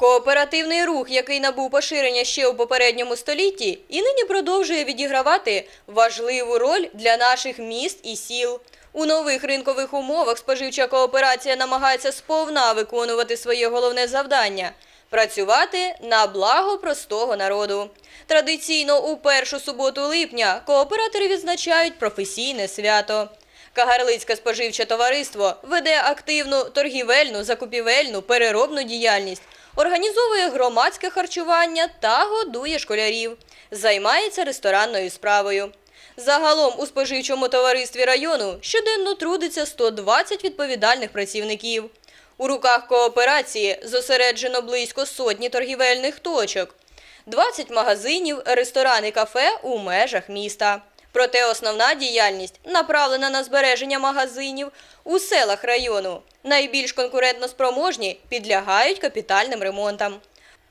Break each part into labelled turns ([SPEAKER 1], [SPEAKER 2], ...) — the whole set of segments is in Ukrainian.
[SPEAKER 1] кооперативний рух, який набув поширення ще у попередньому столітті, і нині продовжує відігравати важливу роль для наших міст і сіл. У нових ринкових умовах споживча кооперація намагається сповна виконувати своє головне завдання працювати на благо простого народу. Традиційно у першу суботу липня кооператори відзначають професійне свято. Кагарлицьке споживче товариство веде активну торгівельну, закупівельну, переробну діяльність, організовує громадське харчування та годує школярів, займається ресторанною справою. Загалом у споживчому товаристві району щоденно трудиться 120 відповідальних працівників. У руках кооперації зосереджено близько сотні торгівельних точок, 20 магазинів, ресторан і кафе у межах міста. Проте основна діяльність направлена на збереження магазинів у селах району. Найбільш конкурентно спроможні підлягають капітальним ремонтам.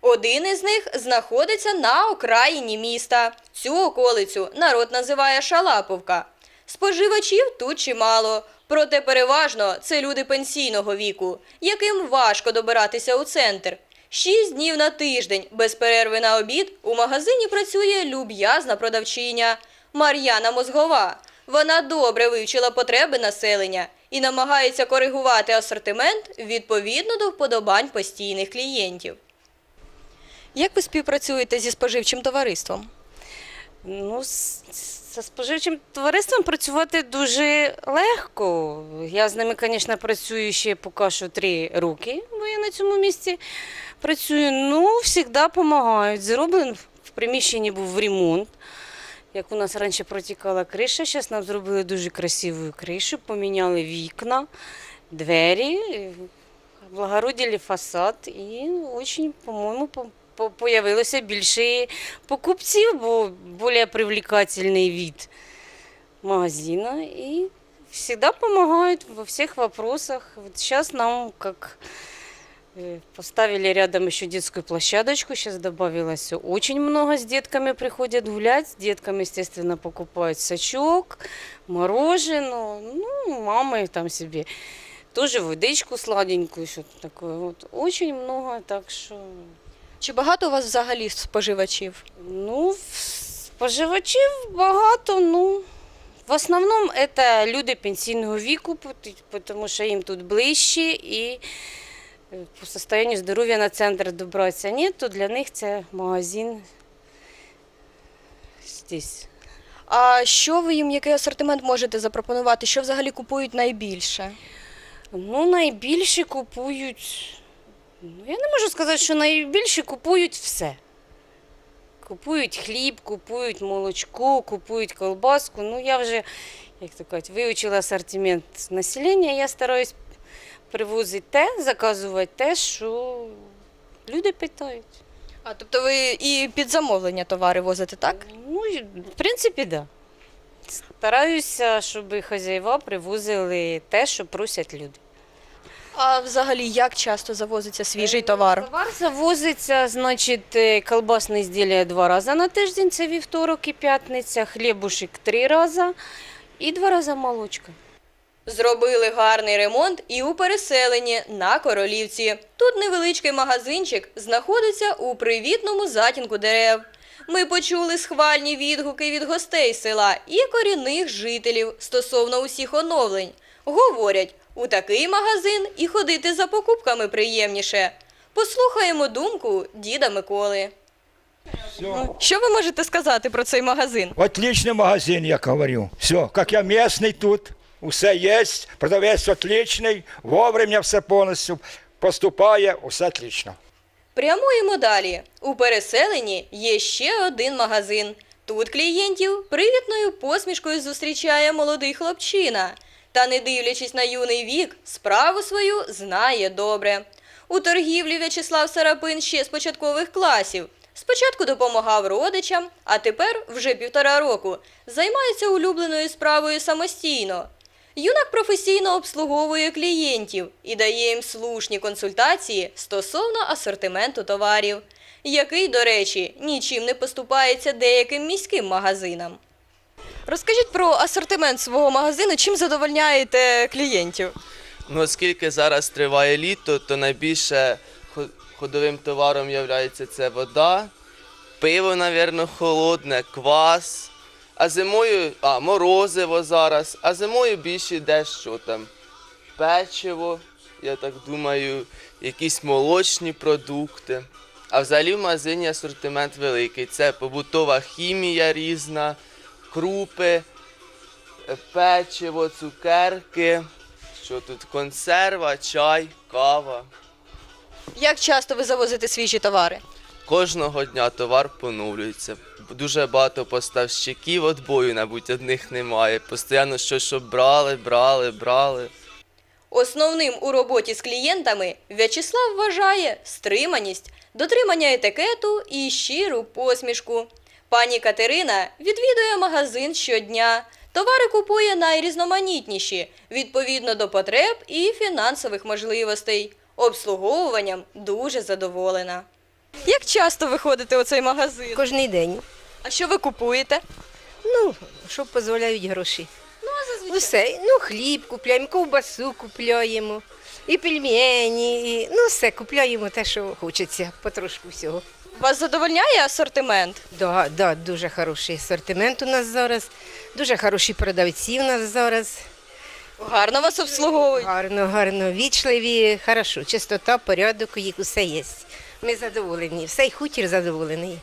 [SPEAKER 1] Один із них знаходиться на окраїні міста. Цю околицю народ називає Шалаповка. Споживачів тут чимало, проте переважно це люди пенсійного віку, яким важко добиратися у центр. Шість днів на тиждень без перерви на обід у магазині працює люб'язна продавчиня Мар'яна Мозгова. Вона добре вивчила потреби населення і намагається коригувати асортимент відповідно до вподобань постійних клієнтів. Як ви співпрацюєте зі споживчим товариством?
[SPEAKER 2] Ну, з- зі споживчим товариством працювати дуже легко. Я з ними, звісно, працюю ще поки що три роки, бо я на цьому місці працюю. Ну, завжди допомагають. Зроблений в приміщенні був ремонт. Як у нас раніше протікала криша, зараз нам зробили дуже красиву кришу, поміняли вікна, двері, облагородили фасад і дуже, по-моєму, по- по- появилося більше покупців, бо більш привлекательний вид магазина. И всегда помогают во всех вопросах. Сейчас нам э, поставили рядом еще детскую площадочку, сейчас добавилось очень много, с детками приходят гулять, с детками, естественно, покупают сачок, мороженое, ну, мамы там себе тоже водичку сладенькую, что-то такое. Вот очень много, так что
[SPEAKER 1] Чи багато у вас взагалі споживачів?
[SPEAKER 2] Ну, споживачів багато, ну. В основному це люди пенсійного віку, тому що їм тут ближче і по состоянию здоров'я на центр добратися ні, то для них це магазин здесь.
[SPEAKER 1] А що ви їм, який асортимент можете запропонувати? Що взагалі купують найбільше?
[SPEAKER 2] Ну, найбільше купують. Ну, я не можу сказати, що найбільше купують все. Купують хліб, купують молочко, купують колбаску. Ну, я вже, як то кажуть, вивчила асортимент населення. Я стараюсь привозити те, заказувати те, що люди питають.
[SPEAKER 1] А тобто ви і під замовлення товари возите, так?
[SPEAKER 2] Ну, і, в принципі, так. Да. Стараюся, щоб хазяїва привозили те, що просять люди.
[SPEAKER 1] А взагалі як часто завозиться свіжий товар?
[SPEAKER 2] Товар завозиться, значить, е, колбасне ізділля два рази на тиждень, це вівторок і п'ятниця, хлібушек три рази і два рази молочка.
[SPEAKER 1] Зробили гарний ремонт і у переселенні на Королівці. Тут невеличкий магазинчик знаходиться у привітному затінку дерев. Ми почули схвальні відгуки від гостей села і корінних жителів стосовно усіх оновлень. Говорять, у такий магазин і ходити за покупками приємніше. Послухаємо думку діда Миколи.
[SPEAKER 3] Все.
[SPEAKER 1] Що ви можете сказати про цей магазин?
[SPEAKER 3] Отличный магазин, я говорю. Все, как я местный тут, усе есть, продавець отличний, вовремя все повністю поступає, усе отлично.
[SPEAKER 1] Прямуємо далі. У переселенні є ще один магазин. Тут клієнтів привітною посмішкою зустрічає молодий хлопчина. Та, не дивлячись на юний вік, справу свою знає добре. У торгівлі В'ячеслав Сарапин ще з початкових класів. Спочатку допомагав родичам, а тепер, вже півтора року, займається улюбленою справою самостійно. Юнак професійно обслуговує клієнтів і дає їм слушні консультації стосовно асортименту товарів, який, до речі, нічим не поступається деяким міським магазинам. Розкажіть про асортимент свого магазину, чим задовольняєте клієнтів?
[SPEAKER 4] Ну, оскільки зараз триває літо, то найбільше хо- ходовим товаром є вода, пиво, мабуть, холодне, квас. А зимою, а, морозиво зараз, а зимою більше йде що там? Печиво, я так думаю, якісь молочні продукти. А взагалі в магазині асортимент великий. Це побутова хімія різна, крупи, е, печиво, цукерки, що тут консерва, чай, кава.
[SPEAKER 1] Як часто ви завозите свіжі товари?
[SPEAKER 4] Кожного дня товар поновлюється. Дуже багато поставщиків отбою, мабуть, одних немає. Постійно щось щоб брали, брали, брали.
[SPEAKER 1] Основним у роботі з клієнтами В'ячеслав вважає стриманість, дотримання етикету і щиру посмішку. Пані Катерина відвідує магазин щодня. Товари купує найрізноманітніші, відповідно до потреб і фінансових можливостей. Обслуговуванням дуже задоволена. Як часто ви ходите у цей магазин?
[SPEAKER 5] Кожний день.
[SPEAKER 1] А що ви купуєте?
[SPEAKER 5] Ну, що дозволяють гроші.
[SPEAKER 1] Ну, а зазвичай.
[SPEAKER 5] Усе. Ну, хліб купляємо, ковбасу купляємо, і пельмені, і ну все, купляємо те, що хочеться, потрошку всього.
[SPEAKER 1] Вас задовольняє асортимент?
[SPEAKER 5] Да, да, дуже хороший асортимент у нас зараз, дуже хороші продавці у нас зараз.
[SPEAKER 1] Гарно вас обслуговують.
[SPEAKER 5] Гарно, гарно, вічливі, хорошо, чистота, порядок, у їх усе є. Ми задоволені, все й хутір задоволений.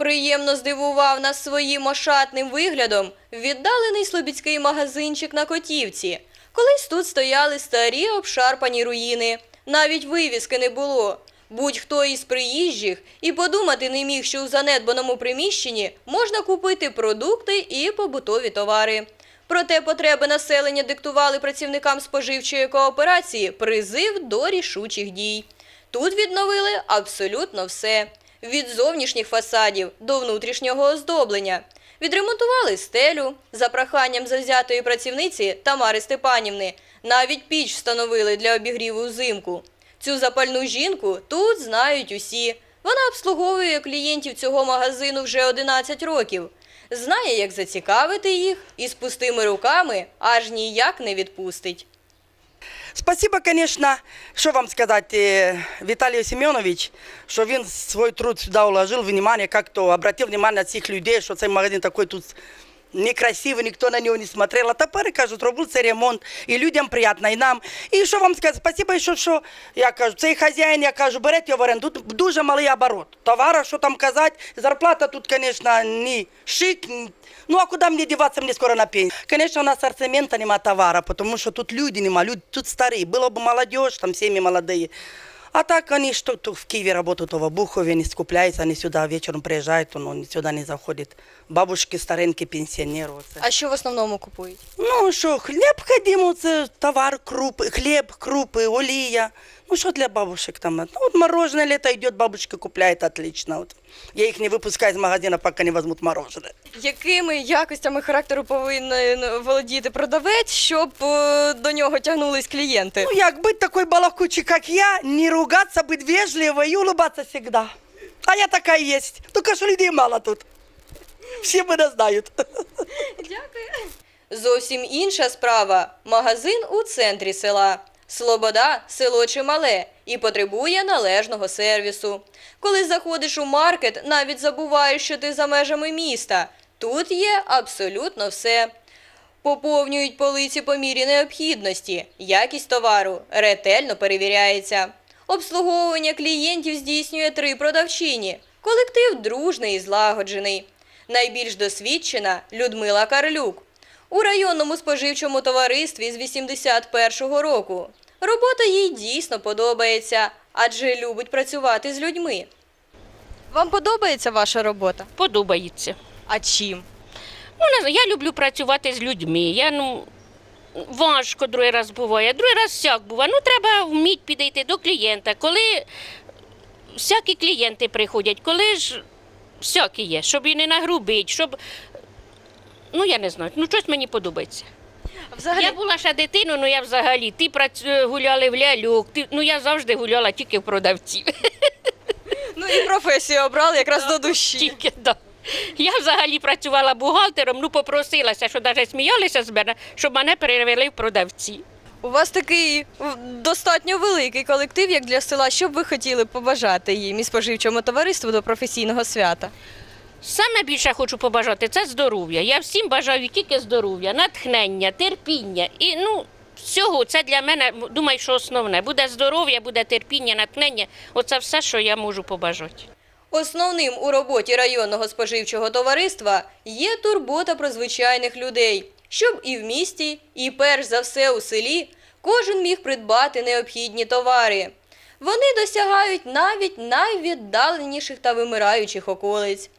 [SPEAKER 1] Приємно здивував нас своїм ошатним виглядом віддалений слобідський магазинчик на Котівці. Колись тут стояли старі обшарпані руїни. Навіть вивіски не було. Будь-хто із приїжджих і подумати не міг, що у занедбаному приміщенні можна купити продукти і побутові товари. Проте потреби населення диктували працівникам споживчої кооперації призив до рішучих дій. Тут відновили абсолютно все. Від зовнішніх фасадів до внутрішнього оздоблення. Відремонтували стелю за проханням завзятої працівниці Тамари Степанівни. Навіть піч встановили для обігріву взимку. Цю запальну жінку тут знають усі. Вона обслуговує клієнтів цього магазину вже 11 років. Знає, як зацікавити їх, і з пустими руками аж ніяк не відпустить.
[SPEAKER 6] Спасибо, конечно, що вам сказать, э, Віталій Семенович, що він свій труд сюди вложив, внимание, как-то обратив внимание цих людей, що цей магазин такой тут некрасивий, ніхто на нього не смотрел. А тепер, кажуть, робив цей ремонт, і людям приємно, і нам. І що вам сказати, спасибо, що, що я кажу, цей хазяїн, я кажу, берете його в оренду, тут дуже малий оборот. Товара, що там казати, зарплата тут, конечно, не шик, ні- ну а куда мне деваться, мне скоро на пенсию. Конечно, у нас ассортимента нема товара, потому что тут люди нема, люди тут старые. Было бы молодежь, там семьи молодые. А так они что то в Киеве работают, то в Обухове, не скупляются, они сюда вечером приезжают, но они сюда не заходят. Бабушки, старинки, пенсионеры. оце.
[SPEAKER 1] А що в основному купують?
[SPEAKER 6] Ну що, хліб ходимо, це товар, крупи, хліб, крупи, олія. Ну що для бабушек там? Ну, от мороженое лето идет, бабушка купляет отлично. Вот. Я их не выпускаю из магазина, пока не возьмут мороженое.
[SPEAKER 1] Якими якостями характеру повинен володіти продавець, щоб е, до нього тягнулись клієнти?
[SPEAKER 6] Ну, як быть такой балакучий, как я, не ругаться, быть вежливой и улыбаться всегда. А я такая есть. Только что людей мало тут. Все меня знают.
[SPEAKER 1] Зовсім інша справа магазин у центрі села. Слобода село чимале і потребує належного сервісу. Коли заходиш у маркет, навіть забуваєш, що ти за межами міста. Тут є абсолютно все. Поповнюють полиці по мірі необхідності. Якість товару ретельно перевіряється. Обслуговування клієнтів здійснює три продавчині. Колектив дружний і злагоджений. Найбільш досвідчена Людмила Карлюк. У районному споживчому товаристві з 81-го року. Робота їй дійсно подобається, адже любить працювати з людьми. Вам подобається ваша робота?
[SPEAKER 7] Подобається.
[SPEAKER 1] А чим?
[SPEAKER 7] Ну, я люблю працювати з людьми. Я, ну, важко другий раз буває, другий раз всяк буває. Ну, треба вміти підійти до клієнта. Коли всякі клієнти приходять, коли ж всякі є, щоб і не нагрубить, щоб. Ну, я не знаю, ну щось мені подобається.
[SPEAKER 1] Взагалі,
[SPEAKER 7] Я була ще дитиною, ну я взагалі, ти працю... гуляли в ляльок, ти... ну я завжди гуляла тільки в продавців.
[SPEAKER 1] ну і професію обрали якраз до душі.
[SPEAKER 7] Тільки, да. Я взагалі працювала бухгалтером, ну попросилася, що навіть сміялися з мене, щоб мене перевели в продавці.
[SPEAKER 1] У вас такий достатньо великий колектив, як для села. Що б ви хотіли побажати їм і споживчому товариству до професійного свята?
[SPEAKER 7] Саме більше хочу побажати це здоров'я. Я всім бажаю тільки здоров'я, натхнення, терпіння. І ну, всього це для мене, думаю, що основне. Буде здоров'я, буде терпіння, натхнення. Оце все, що я можу побажати.
[SPEAKER 1] Основним у роботі районного споживчого товариства є турбота про звичайних людей, щоб і в місті, і перш за все у селі кожен міг придбати необхідні товари. Вони досягають навіть найвіддаленіших та вимираючих околиць,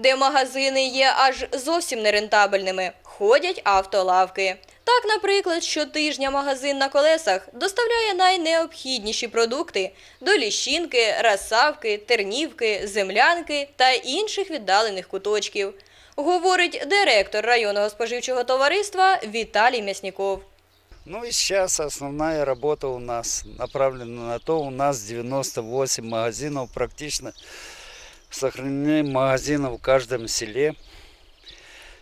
[SPEAKER 1] де магазини є аж зовсім нерентабельними, ходять автолавки. Так, наприклад, щотижня магазин на колесах доставляє найнеобхідніші продукти до Ліщинки, Расавки, Тернівки, Землянки та інших віддалених куточків, говорить директор районного споживчого товариства Віталій Мясніков.
[SPEAKER 8] Ну и сейчас основная работа у нас направлена на то, у нас 98 магазинов, практично сохранены магазины в каждом селе.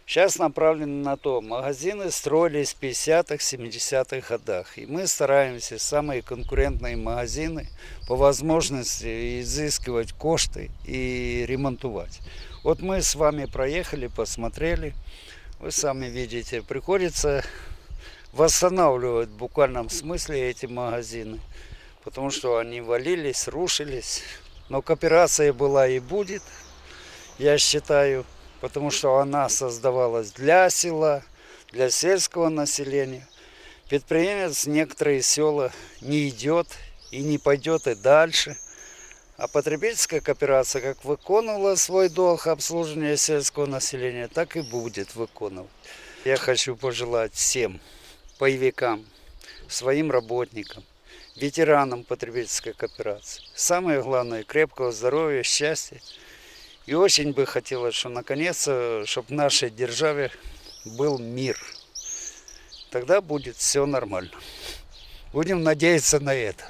[SPEAKER 8] Сейчас направлено на то, магазины строились в 50-х, 70-х годах. И мы стараемся самые конкурентные магазины по возможности изыскивать кошты и ремонтовать. Вот мы с вами проехали, посмотрели. Вы сами видите, приходится восстанавливать в буквальном смысле эти магазины, потому что они валились, рушились. Но кооперация была и будет, я считаю, потому что она создавалась для села, для сельского населения. Предпринимец некоторые села не идет и не пойдет и дальше. А потребительская кооперация как выполнила свой долг обслуживания сельского населения, так и будет выполнять. Я хочу пожелать всем боевикам, своим работникам, ветеранам потребительской кооперации. Самое главное, крепкого здоровья, счастья. И очень бы хотелось, что наконец-то, чтобы в нашей державе был мир. Тогда будет все нормально. Будем надеяться на это.